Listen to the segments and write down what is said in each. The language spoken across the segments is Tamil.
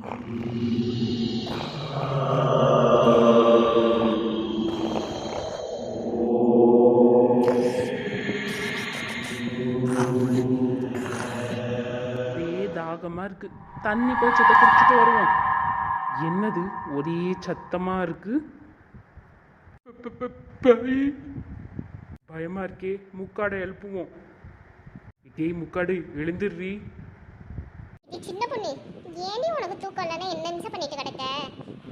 ஒரே தாகமா இருக்கு. தண்ணி கொஞ்சத்தை குடிச்சிட்டு வருவோம். என்னது? ஒரே சத்தமா இருக்கு. பயமா இருக்கே. முக்காடை எழுப்புவோம். இதே முக்காடு எழுந்துடுறி சின்ன பொண்ணு. ஏனி உனக்கு தூக்கம் இல்லைன்னா என்ன நிமிஷம் பண்ணிட்டு கிடக்க?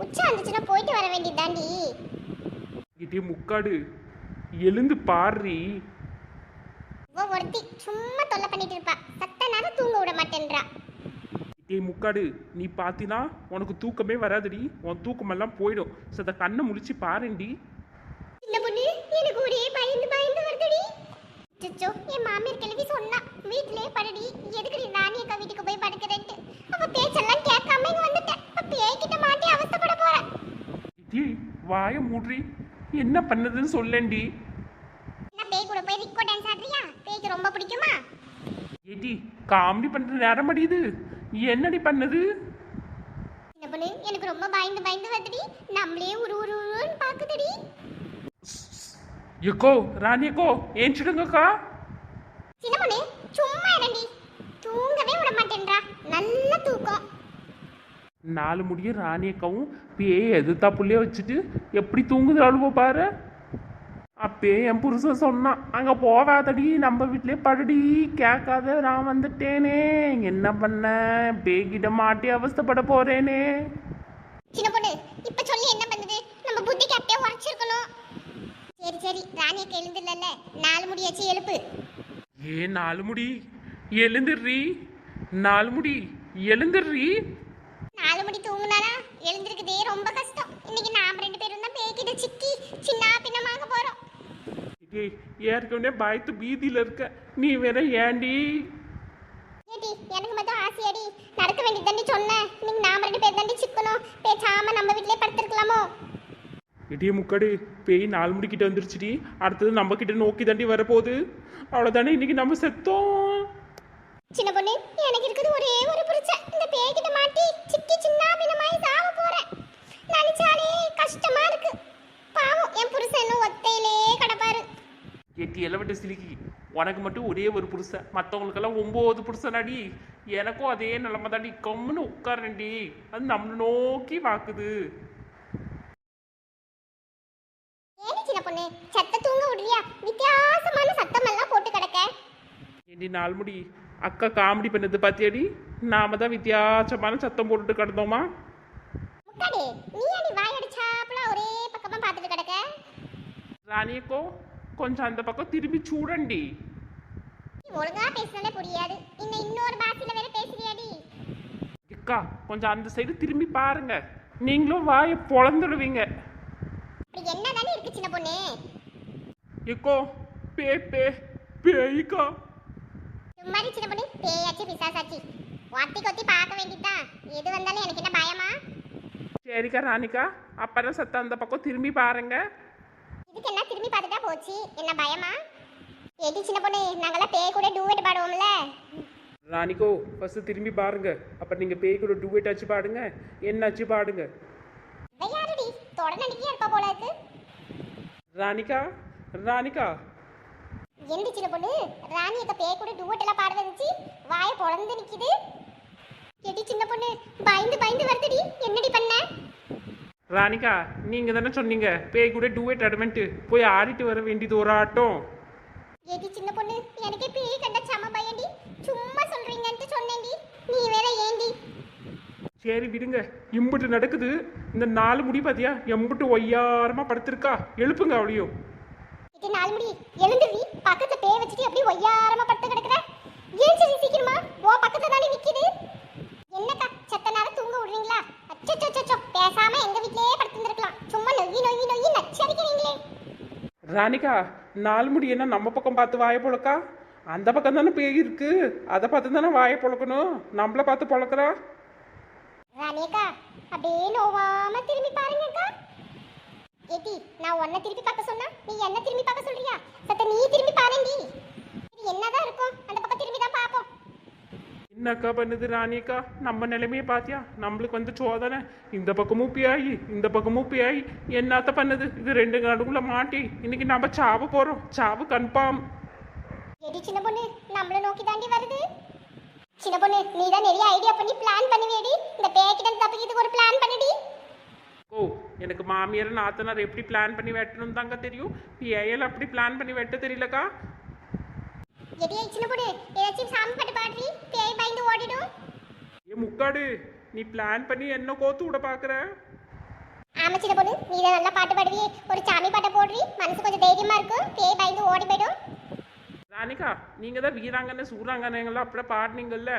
உச்சா இருந்துச்சுன்னா போயிட்டு வர வேண்டியதுதாண்டி டேய் முக்காடு. எழுந்து பாடுறி. இவ ஒருத்தி சும்மா தொல்லை பண்ணிட்டு இருப்பா. சத்த நேரம் தூங்க விட மாட்டேன்றா. டேய் முக்காடு நீ பாத்தினா உனக்கு தூக்கமே வராதுடி. உன் தூக்கமெல்லாம் போயிடும். சத்த கண்ணை முழிச்சு பாருண்டி. சின்ன பொண்ணு எனக்கு ஒரே பயந்து பயந்து வருதுடி. சுச்சோ என் மாமியார் கிளவி சொன்னா வீட்டிலே படுடி எதுக்குடி நானி அக்கா வீட்டுக்கு போய் படுக்கிறேன்ட்டு. அவ பேச்செல்லாம் கேட்காம இங்க வந்துட்டேன். பேய்கிட்ட மாட்டி அவஸ்தைப்பட போறேன் டேய் வாய மூடுறி. என்ன பண்ணதுன்னு சொல்லேன்டி. என்ன பேய் கூட போய் ரிக்கோ டான்ஸ் ஆடுறியா? பேய்க்கு ரொம்ப பிடிக்குமா? ஏடி காமெடி பண்ற நேரம் அடியுது என்னடி பண்ணது? சின்ன பொண்ணு எனக்கு ரொம்ப பயந்து பயந்து வருதுடி. நம்மளே உரு உரு உருன்னு பாக்குதுடி எக்கோ ராணி எக்கோ ஏஞ்சிடுங்கக்கா. சின்ன பொண்ணு சும்மா இருண்டி தூங்கவே விட மாட்டேன்றா நல்ல தூக்கம். நாலு முடியும் ராணி அக்காவும் பேய் எதிர்த்தா புள்ளைய வச்சுட்டு எப்படி தூங்குது அழுவ பாரு. அப்பே என் புருஷன் சொன்னான் அங்க போவாதடி நம்ம வீட்லயே படுடி கேட்காத நான் வந்துட்டேனே. என்ன பண்ண? பேய்கிட்ட மாட்டி அவஸ்தைப்பட போறேனே. சின்ன பொண்ணு இப்ப சொல்லி என்ன பண்ணுது? நம்ம புத்திக்கு அப்படியே உரைச்சிருக்கணும் சரி சரி. ராணியக்கு எழுந்துலல்ல நாலு முடியாச்சு எழுப்பு. ஏ நாலு முடி? எழுந்துடுறி. நாலு முடி? எழுந்துடுறி. நாலு மணி தூங்குனானா எழுந்திருக்குதே ரொம்ப கஷ்டம். இன்னைக்கு நாம ரெண்டு பேரும் தான் பேய்கிட்ட சிக்கி சின்ன பின்னமாக போறோம். டேய் ஏற்கனவே பயத்து பீதியில இருக்க. நீ வேற ஏண்டி ஏடி எனக்கு மட்டும் ஆசையாடி நடக்க வேண்டியது தாண்டி சொன்னேன் இன்னைக்கு நாம ரெண்டு பேர் தாண்டி சிக்கணும் பேசாம நம்ம வீட்லயே படுத்திருக்கலாமோ இடிய முக்காடு பேய் நாலு மணிக்கிட்ட வந்துருச்சுடி. அடுத்தது நம்ம கிட்ட நோக்கி தாண்டி வரப்போகுது. அவ்வளோதானே இன்னைக்கு நம்ம செத்தோம். சின்ன பொண்ணு எனக்கு இருக்குது ஒரே ஒரு புரிச்ச இந்த பேய்கிட்ட மாட்டி சிக்கி சின்ன பின்னமாய் சாவ போறேன். நினைச்சாலே கஷ்டமா இருக்கு. பாவம் என் புருஷன் இன்னும் ஒத்தையிலே கிடப்பாரு. எட்டி இளவட்ட சிலிக்கி. உனக்கு மட்டும் ஒரே ஒரு புருஷன். மற்றவங்களுக்கெல்லாம் ஒம்பது புருஷன் அடி எனக்கும் அதே நிலைமை தாண்டி கம்முன்னு உட்காரண்டி அது நம்மளை நோக்கி வாக்குது. பொண்ணு. சத்த தூங்க விடுறியா? வித்தியாசமான சத்தம் எல்லாம் போட்டு கிடக்க. ஏண்டி நாலு முடி அக்கா காமெடி பண்ணது பாத்தியாடி? நாம தான் வித்தியாசமான சத்தம் போட்டுட்டு கிடந்தோமா? முக்காடி நீ அடி வாய் அடிச்சாப்புல ஒரே பக்கமா பார்த்துட்டு கிடக்க? ராணியக்கோ கொஞ்சம் அந்த பக்கம் திரும்பி சூடண்டி. ஒழுங்கா பேசினாலே புரியாது. இன்னும் இன்னொரு பாஷையில வேற பேசுறியாடி? அக்கா கொஞ்சம் அந்த சைடு திரும்பி பாருங்க. நீங்களும் வாயை பொழந்துடுவீங்க சின்ன பொண்ணு. எக்கோ பே பே பேய்க்கா. சும்மாரி சின்ன பொண்ணு. பேயாச்சு பிசாசாச்சு. ஒத்தி கொத்தி பார்க்க வேண்டியதுதான். எது வந்தாலும் எனக்கு என்ன பயமா? சரிக்கா ராணிக்கா. அப்புறம் சத்தம் அந்த பக்கம் திரும்பி பாருங்க. இதுக்கு என்ன திரும்பி பார்த்துட்டா போச்சு? என்ன பயமா? எடி சின்ன பொண்ணு நாங்கெல்லாம் பேய் கூட டூவெட் பாடுவோம்ல. ராணிக்கோ ஃபர்ஸ்ட் திரும்பி பாருங்க. அப்புறம் நீங்க பேய் கூட டூவேட் ஆச்சு பாடுங்க. என்னாச்சு பாடுங்க. தொடர்ந்து இருப்பா போல இருக்கு? ராணிக்கா ராணிக்கா எந்த சின்ன பொண்ணு? ராணி அக்கா பேய் கூட டூவெட் எல்லாம் பாட வந்துச்சு வாயை பொழந்து நிக்குது. எடி சின்ன பொண்ணு பயந்து பயந்து வருதுடி. என்னடி பண்ண? ராணிக்கா நீங்க தானே சொன்னீங்க பேய் கூட டூவேட் ஆடுமென்ட்டு போய் ஆடிட்டு வர வேண்டியது ஒரு ஆட்டம். எடி சின்ன பொண்ணு எனக்கே பேய் கண்ட சம பயண்டி சும்மா சொல்றீங்கன்ட்டு சொன்னேன்டி நீ வேற ஏண்டி சரி விடுங்க. இம்புட்டு நடக்குது. இந்த நாலு முடி பாத்தியா? எம்புட்டு ஒய்யாரமா படுத்திருக்கா. எழுப்புங்க அவளையும் இது நாலு முடி. எழுந்துடி பக்கத்துல பேய் வச்சுட்டு அப்படியே ஒய்யாரமா படுத்து கிடக்குற. ஏன் சரி சீக்கிரமா? ஓ பக்கத்துல தானே நிக்குது. என்னக்கா செத்த நேரம் தூங்க விடுறீங்களா? அச்சோ பேசாம எங்க வீட்லயே படுத்துருக்கலாம் சும்மா நொய்யி நொய்யி நொய்யி நச்சரிக்கிறீங்களே. ராணிகா நாலு முடி என்ன நம்ம பக்கம் பார்த்து வாயை பொழக்கா? அந்த பக்கம் தானே பேய் இருக்கு. அதை பார்த்து தானே வாயை பொழக்கணும்? நம்மள பார்த்து பொழக்கிறா? ராணியக்கா அப்படியே நோவாம திரும்பி பாருங்கக்கா. ஏடி நான் உன்னை திருப்பி பார்க்க சொன்னா நீ என்ன திரும்பி பார்க்க சொல்றியா? சத்த நீ திரும்பி பாருண்டி. இது என்னதான் இருக்கும்? அந்த பக்கம் திரும்பி தான் பார்ப்போம். என்னக்கா பண்ணுது ராணியக்கா? நம்ம நிலைமையை பாத்தியா? நம்மளுக்கு வந்து சோதனை. இந்த பக்கமும் பியாயி இந்த பக்கமும் பியாயி என்னத்த பண்ணுது? இது ரெண்டு நடுவுல மாட்டி. இன்னைக்கு நம்ம சாவ போறோம். சாவு கன்ஃபார்ம். எடி சின்ன பொண்ணு நம்மள நோக்கி தாண்டி வருது. சின்ன பொண்ணு நீ தான் நிறைய ஐடியா பண்ணி பிளான் பண்ணுவேடி இந்த பேக்கிட்ட தப்பிக்கிறதுக்கு ஒரு பிளான் பண்ணுடி. ஓ எனக்கு மாமியார் நாத்தனார் எப்படி பிளான் பண்ணி வெட்டணும் தாங்க தெரியும். ஏஎல் அப்படி பிளான் பண்ணி வெட்ட தெரியலக்கா? எடி சின்ன பொண்ணு ஏதாச்சும் சாமி பாட்டு பாடுறி பேய் பயந்து ஓடிடும். ஏ முக்காடு நீ பிளான் பண்ணி என்ன கோத்து விட பாக்குற? ஆமா சின்ன பொண்ணு நீ தான் நல்லா பாட்டு பாடுவி ஒரு சாமி பாட்டை போடுறி மனசு கொஞ்சம் தைரியமா இருக்கும் பேய் பயந்து ஓடி போயிடும். ராணிகா நீங்க தான் வீராங்கனை சூறாங்கனைங்கெல்லாம் அப்படியே பாடினீங்கல்ல?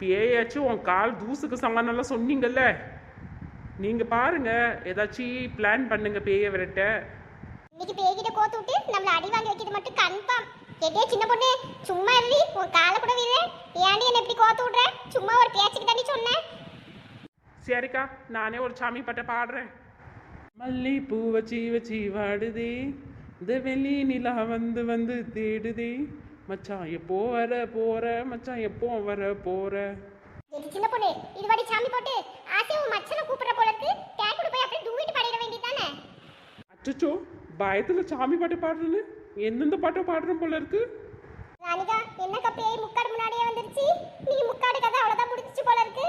பேயாச்சும் உன் கால் தூசுக்கு சமானம்லாம் சொன்னீங்கல்ல? நீங்க பாருங்க ஏதாச்சும் பிளான் பண்ணுங்க பேய விரட்ட இன்னைக்கு பேய்கிட்ட கோத்து விட்டு நம்மள அடி வாங்கி வைக்கிறது மட்டும் கன்ஃபார்ம் எடியே சின்ன பொண்ணு? சும்மா இருடி உன் காலை கூட விடு ஏன்டி என்ன இப்படி கோத்து விடுற? சும்மா ஒரு பேச்சுக்கு தாண்டி சொன்னேன் சரிக்கா நானே ஒரு சாமி பாட்டை பாடுறேன். மல்லிப்பூ வச்சி வச்சி வாடுதே. இந்த வெள்ளி நிலா வந்து வந்து தேடுதே. மச்சான் எப்போ வர போற? மச்சான் எப்போ வர போற? சின்ன பொண்ணு இது வாடி சாமி போட்டு ஆசையா உன் மச்சனை கூப்பிடுற போல இருக்கு கேக் கூட போய் அப்படியே தூங்கிட்டு பாடிட வேண்டியதானே அச்சச்சோ பயத்துல சாமி பாட்டு பாடுறேன்னு எந்தெந்த பாட்டை பாடுறேன் போல இருக்கு ராணிகா என்னக்கா பேய் முக்காடு முன்னாடியே வந்துருச்சு. நீ முக்காடு கதை அவ்வளவுதான் முடிஞ்சிச்சு போல இருக்கு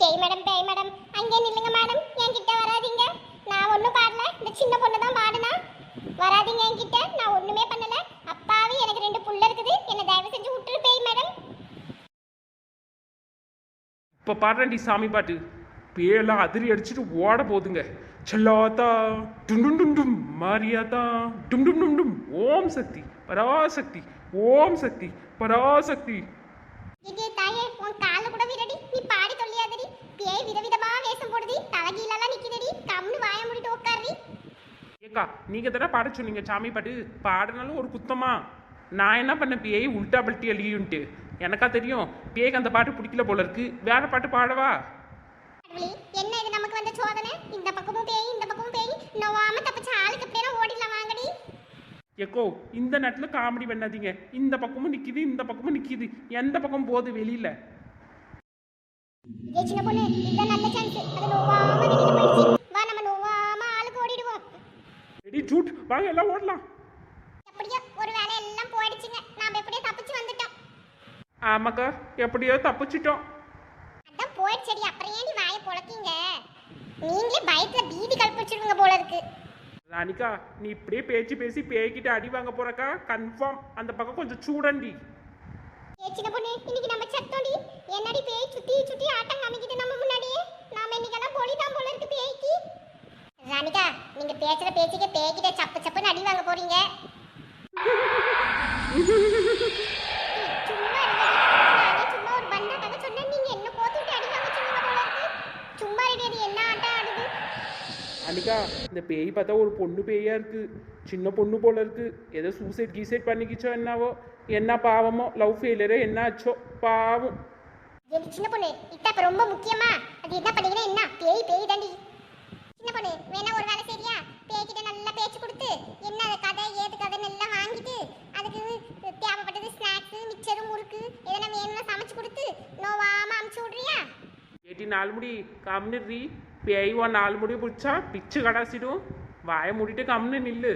பேய் மேடம் பேய் மேடம் அங்கே நில்லுங்க மேடம். என்கிட்ட வராதீங்க. நான் ஒன்றும் பாடல. இந்த சின்ன பொண்ணு தான் பாடுனா. வராதீங்க என்கிட்ட. நான் ஒண்ணுமே பண்ணல. அப்பாவே எனக்கு ரெண்டு புள்ள இருக்குது. என்ன தயவு செஞ்சு விட்டுரு பேய் மேடம். இப்போ பாடுறேன்டி சாமி பாட்டு. பேயெல்லாம் அதிரி அடிச்சுட்டு ஓட போகுதுங்க. செல்லாத்தா டும் டும் டும் டும் மாரியாத்தா டும் டும் டும் டும் ஓம் சக்தி பராசக்தி ஓம் சக்தி பராசக்தி. இது தாயே உன் கால கூட விரடி. நீ பாடி தொல்லியாதடி. பேய் விதவிதமா வேஷம் போடுதி. தலகீழெல்லாம் நிக்குதடி. கம்னு வாய மூடிட்டு உட்காருடி ஏக்கா நீங்க தானே பாட சொன்னீங்க சாமி பாட்டு. பாடினாலும் ஒரு குத்தமா. நான் என்ன பண்ண பேய் உல்டா பல்ட்டி அழியுன்ட்டு எனக்கா தெரியும் பேய்க்கு அந்த பாட்டு பிடிக்கல போல இருக்கு. வேற பாட்டு பாடவா? என்ன இது நமக்கு வந்த சோதனை? இந்த பக்கமும் பேய் இந்த பக்கமும் பேய். நோவாம தப்பிச்ச ஆளுக்கு அப்படியே ஓடிடலாம் வாங்கடி. எக்கோ இந்த நேரத்தில் காமெடி பண்ணாதீங்க. இந்த பக்கமும் நிக்குது இந்த பக்கமும் நிக்குது. எந்த பக்கம் போகுது வெளியில? சின்ன பொண்ணு இதுதான் நல்ல வாங்க எல்லாம் ஓடலாம். எப்படியோ ஒரு வேலை எல்லாம் போயிடுச்சுங்க. நாம எப்படியோ தப்பிச்சு வந்துட்டோம். ஆமாக்கா எப்படியோ தப்பிச்சிட்டோம். அதான் போயிடுச்சடி அப்புறம் ஏன் வாயை பொழக்கீங்க? நீங்களே பயத்துல பீதி போல இருக்கு ராணிகா நீ இப்படியே பேச்சு பேசி பேய்கிட்ட அடி வாங்க போறக்கா? கன்ஃபார்ம் அந்த பக்கம் கொஞ்சம் சூடண்டி. ஏ சின்ன பொண்ணு இன்னைக்கு நம்ம செத்தோடி என்னடி பேய் சுத்தி சுத்தி ஆட்டம் காமிக்குது நம்ம முன்னாடியே? நாம இன்னைக்கெல்லாம் பொலிதான் போல இருக்கு பேய்க்கு. ராணிகா நீங்க பேசுற பேச்சுக்கு பேய்கிட்ட சப்பு சப்புன்னு அடி வாங்க போறீங்க. ராணிகா இந்த பேய் பார்த்தா ஒரு பொண்ணு பேயா இருக்கு. சின்ன பொண்ணு போல இருக்கு. ஏதோ சூசைட் கீசைட் பண்ணிக்கிச்சோ என்னவோ. என்ன பாவமோ லவ் ஃபெயிலியரோ என்ன ஆச்சோ பாவம். சின்ன பொண்ணு இத்த ரொம்ப முக்கியமா? அது என்ன பண்ணீங்கன்னா என்ன? பேய் பேய் தாண்டி. சின்ன பொண்ணு வேணா ஒரு வேலை சரியா? பேய்கிட்ட நல்லா பேச்சு கொடுத்து என்ன அது கதை ஏது கதைன்னு எல்லாம் வாங்கிட்டு அதுக்கு தேவைப்பட்டது ஸ்நாக்ஸு மிக்சரு முறுக்கு எதனா வேணும்னா சமைச்சு கொடுத்து நோவாம அமுச்சு விடுறியா? ஏட்டி நாலு முடி கம்னு பேய் நாலு முடி பிடிச்சா பிச்சு கடாசிடும். வாயை மூடிட்டு கம்னு நில்லு.